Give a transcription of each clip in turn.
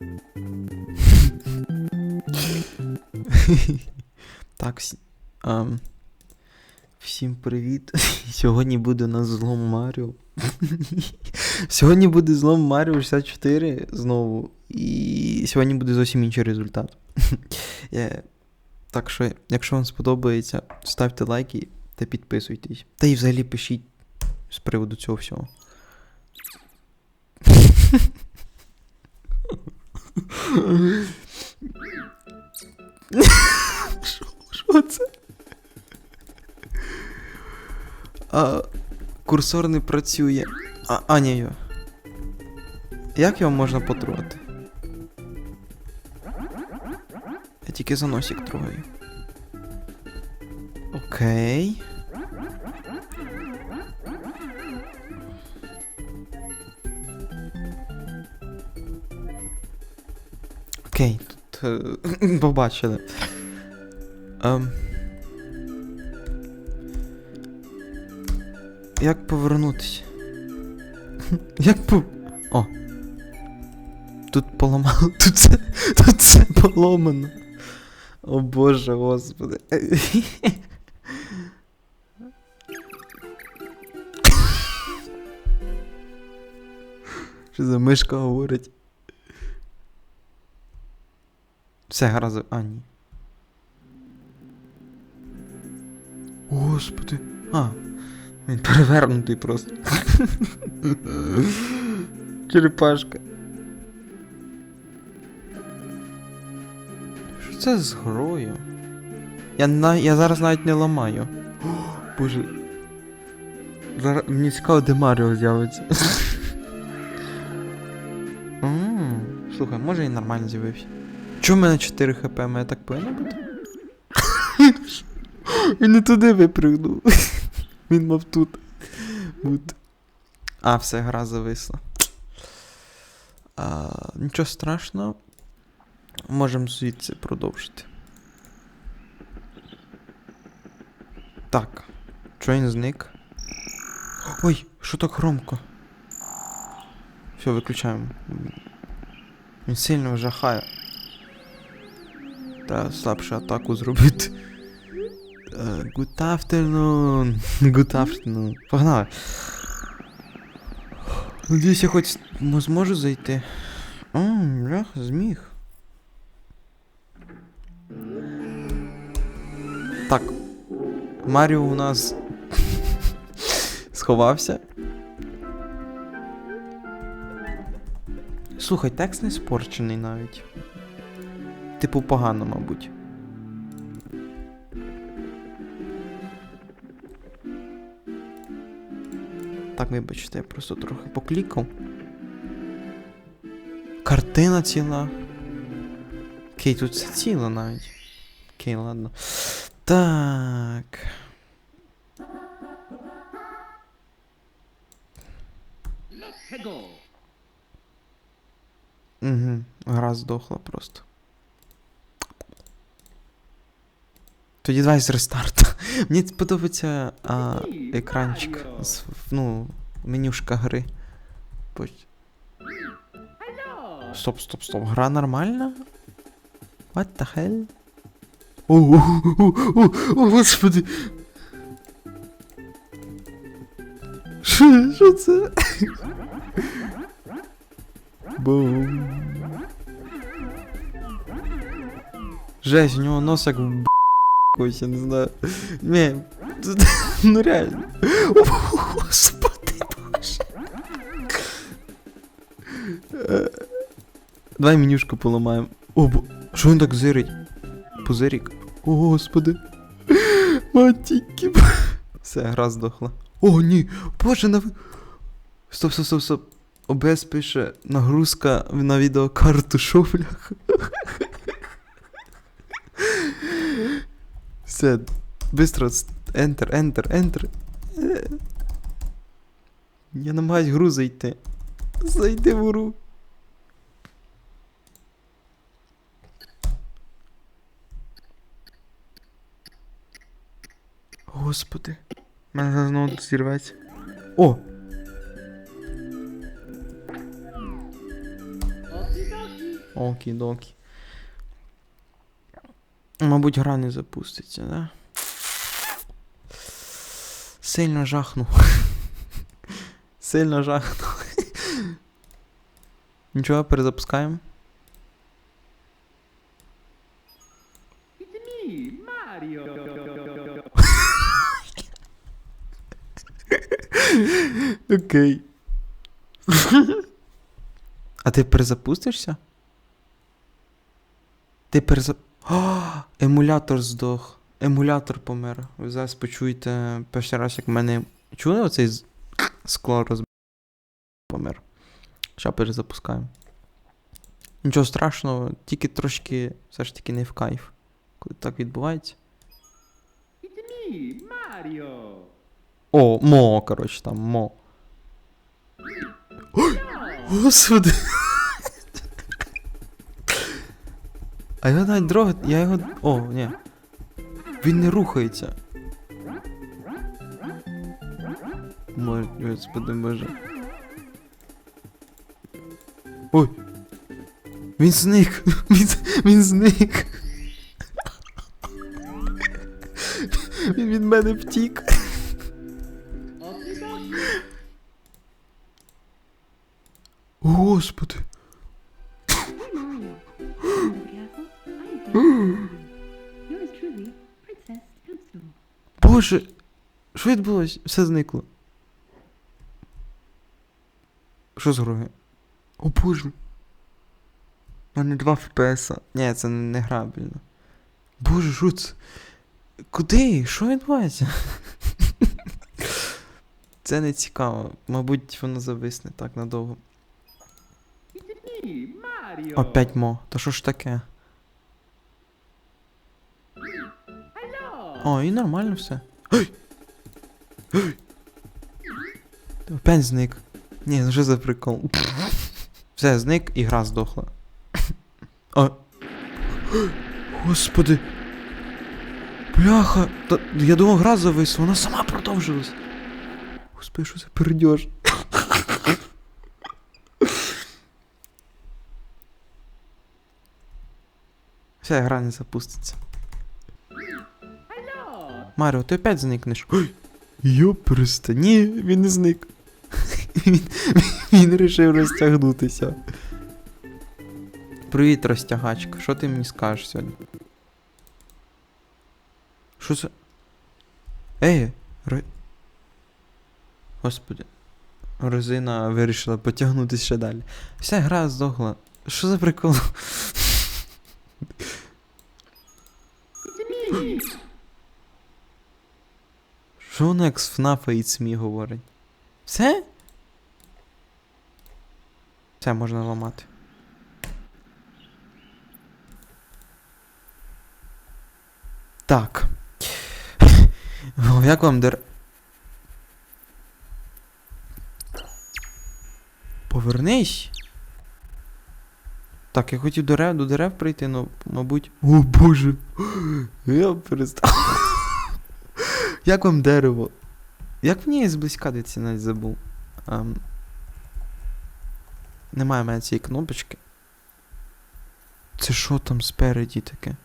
Так, всі- ем, всім привіт. Сьогодні буде у нас злом Маріо. Сьогодні буде злом Маріо 64 знову. І сьогодні буде зовсім інший результат. Е, Так що, якщо вам сподобається, ставте лайки та підписуйтесь. Та і взагалі пишіть з приводу цього всього. Що- це? А, курсор не працює. А, а ні, йо. Як його можна потрогати? Я тільки за носик трогаю. Окей. Окей, тут е, побачили. Ем. Як повернутися? Як по. О. Тут поламало. Тут це. Тут це поломано. О боже, господи. Що за мишка говорить? Все, гаразд. А, ні. Господи. А. Він перевернутий просто. Черепашка. Що це з грою? Я, на... я зараз навіть не ламаю. О, Боже. Зараз мені цікаво, де Маріо з'явиться. Слухай, може і нормально з'явився. Чому в мене 4 хп, мене так повинно бути? Він не туди випрыгнув. Він мав тут. бути. А, все, гра зависла. А, нічого страшного. Можемо звідси продовжити. Так. Чого він зник? Ой, що так громко? Все, виключаємо. Він сильно жахає. Та слабше атаку зробити. Е, Good afternoon. Good afternoon. Погнали. Надіюсь, я хоч зможу зайти. О, бля, зміг. Так. Маріо у нас сховався. Слухай, текст не спорчений навіть. Типу погано, мабуть. Так, вибачте, я просто трохи поклікав. Картина ціла. Окей, тут все ціло навіть. Окей, ладно. Так. Угу, гра здохла просто. Тоді давай з рестарту. Мені подобається а, екранчик. З, ну, менюшка гри. Поч- Стоп, стоп, стоп. Гра нормальна? What the hell? О, о, о, о, о, господи. Що, що це? Бум. Жесть, у нього нос як в б***, якось, я не знаю. Не, ну реально. О, господи боже. Давай менюшку поламаємо. О. Що він так зирить? Пузирік. О, господи. Матіки. Все, гра здохла. О, ні. Боже, на... Стоп, стоп, стоп, стоп. ОБС пише нагрузка на відеокарту шофлях. Все, быстро Enter, Enter, Enter. Е. Я намагаюсь гру зайти. Зайди в гру. Господи. Мене зараз знову зірветься. О! Окі-докі. Мабуть, гра не запуститься, да? Сильно жахнув. Сильно жахнув. Нічого, перезапускаємо. Окей. А ти перезапустишся? Ти перезап... О, емулятор здох. Емулятор помер. Ви зараз почуєте перший раз, як в мене. Чули оцей скло розб... помер. Ща перезапускаємо. Нічого страшного, тільки трошки все ж таки не в кайф. Коли так відбувається. Mario. О, мо, коротше, там мо. Господи. А його навіть дрогать, я його. О, ні. Він не рухається. Боже, господи боже. Ой. Він зник. Він, він зник. Він від мене втік. Господи. Боже, що відбулося? Все зникло. Що з грою? О боже. У мене 2 ФПС. Ні, це не грабельно. Боже, що це? Куди? Що відбувається? Це не цікаво. Мабуть, воно зависне так надовго. Опять мо. Та що ж таке? О, і нормально все. Ой! Ой! Опять зник. Ні, ну що за прикол? Все, зник і гра здохла. О. Господи. Бляха. Та, я думав, гра зависла, вона сама продовжилась. Господи, що за пердьож? Все, гра не запуститься. Маріо, ти опять зникнеш. Ой, Йоперста, ні, він не зник. Він, він вирішив розтягнутися. Привіт, розтягачка. Що ти мені скажеш сьогодні? Що це? Ей, ре... Господи. Розина вирішила потягнутися ще далі. Вся гра здохла. Що за прикол? Що воно як з ФНАФа і СМІ говорить? Все? Все можна ламати. Так. О, як вам дер. Повернись. Так, я хотів до дерев, до дерев прийти, ну, мабуть. О боже. Я перестав. Як вам дерево? Як мені зблизька дивитися, навіть забув. Ем... Немає в мене цієї кнопочки. Це що там спереді таке?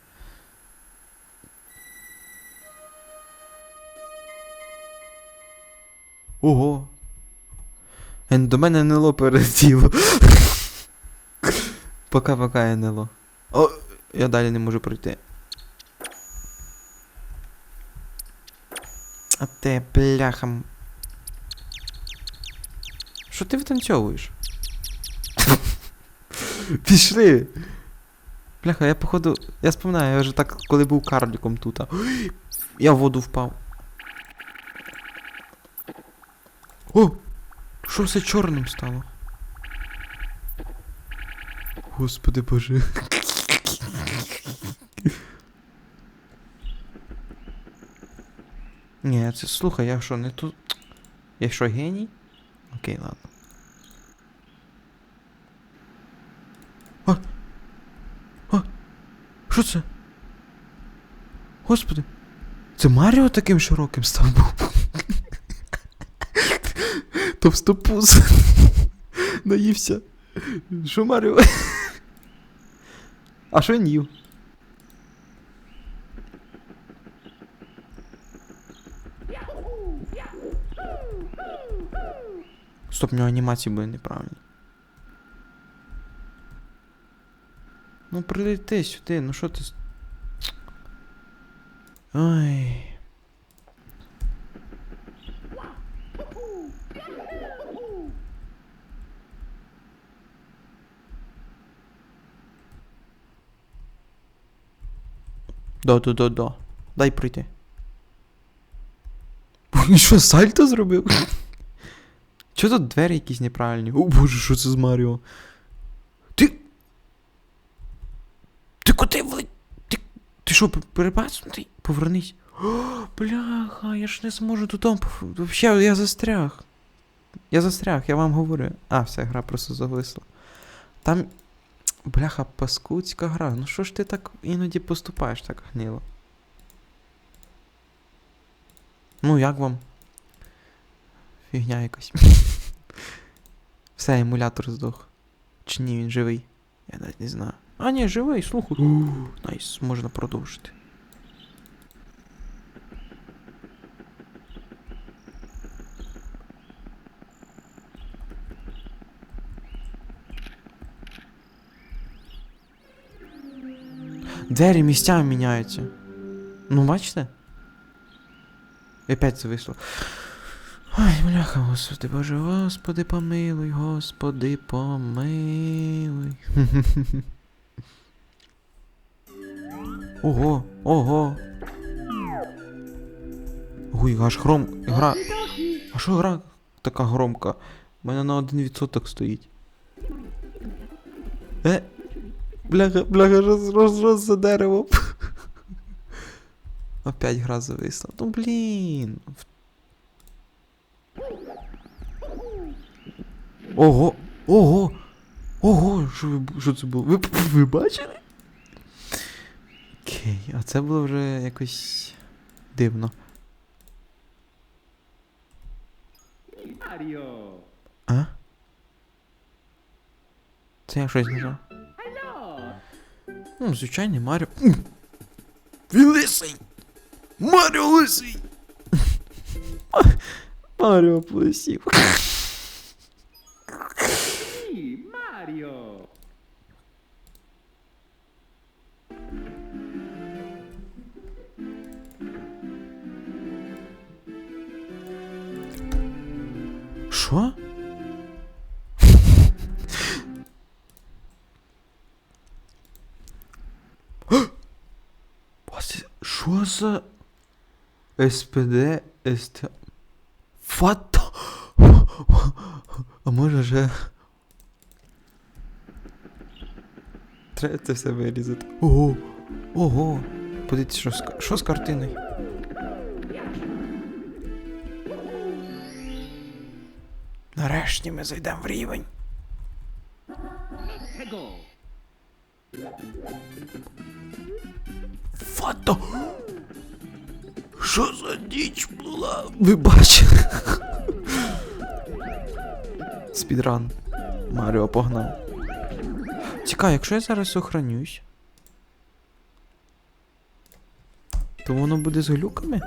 Ого. До мене НЛО перелетіло. Пока-пока, НЛО. О, я далі не можу пройти. А ти, бляхам. Що ти витанцьовуєш? Пішли. Бляха, я походу. Я споминаю, я вже так, коли був карліком тут. а. Я в воду впав. О! Що все чорним стало? Господи боже. Ні, це слухай, я що, не тут. Я що, геній? Окей, ладно. А! А! Що це? Господи. Це Маріо таким широким став був. Товстопуз. Наївся. Що Маріо? А що він їв? Стоп, у нього анімації були неправильні. Ну прилети сюди, ну що ти. Ой. Да-да-да-да. Дай пройти. Він що, сальто зробив? Чого тут двері якісь неправильні? О боже, що це з Маріо? Ти. Ти куди вли... Ти. Ти що, перебаснутий? Повернись. О, бляха, я ж не зможу додому. Вообще, я застряг. Я застряг, я вам говорю. А, вся гра просто зависла. Там. Бляха, паскудська гра. Ну що ж ти так іноді поступаєш так гнило? Ну, як вам? Фігня якась. Все, емулятор здох. Чи ні, він живий? Я навіть не знаю. А, ні, живий, слухай. Найс, можна продовжити. Двері місцями міняються. Ну, бачите? І опять це вийшло. Ой, бляха, господи, боже, господи, помилуй, господи, помилуй. Ого, ого. Ой, аж гром. Гра. А що гра така громка? У мене на 1% стоїть. Е. Бляха, бляха, роз, роз, роз за деревом. Опять гра зависла. Ну блін. Ого! Ого! Ого! Що, що це було? Ви, ви бачили? Окей, а це було вже якось дивно. Mario. А? Це я щось нажав. Ну, звичайний Маріо. Він лисий! Маріо лисий! Маріо полисів. Що за СПД СТ. Фата. А може вже. Треба це все вирізати. Ого! Ого! Подивіться, що з, що з картиною? Нарешті ми зайдемо в рівень. Фото. Що за діч була? Ви бачили? Спідран. Маріо погнав. Цікаво, якщо я зараз охранюсь. То воно буде з глюками?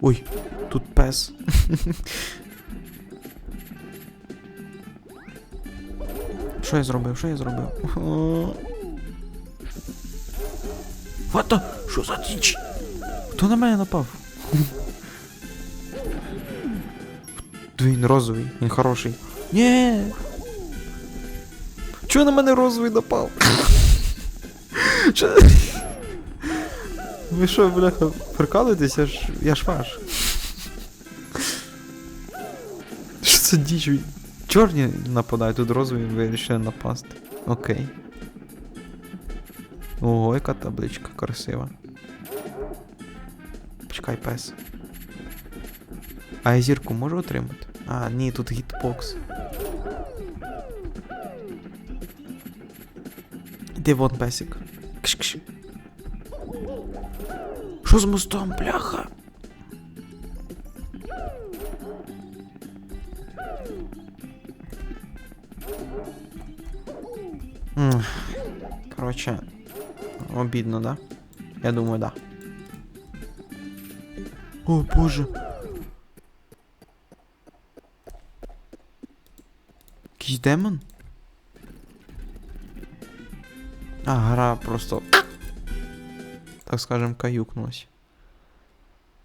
Ой, тут пес. Що я зробив? Що я зробив? Фото! Що за діч? Хто на мене напав? Він розовий, він хороший. Ні. Чого на мене розовий напав? Чо? Ви що, бляха, прикалуєтесь? Я ж. я ж ваш. Що це діч? Чорні нападають, тут розові вирішили напасти. Окей. Ого, яка табличка красива. Почекай, пес. А я зірку можу отримати? А, ні, тут гітбокс. Іди вон, песик. Кш-кш. Що з мостом, бляха? Коротше, обідно, да? Я думаю, да. О, боже. Якийсь демон? А, гра просто. Так скажем, каюкнулась.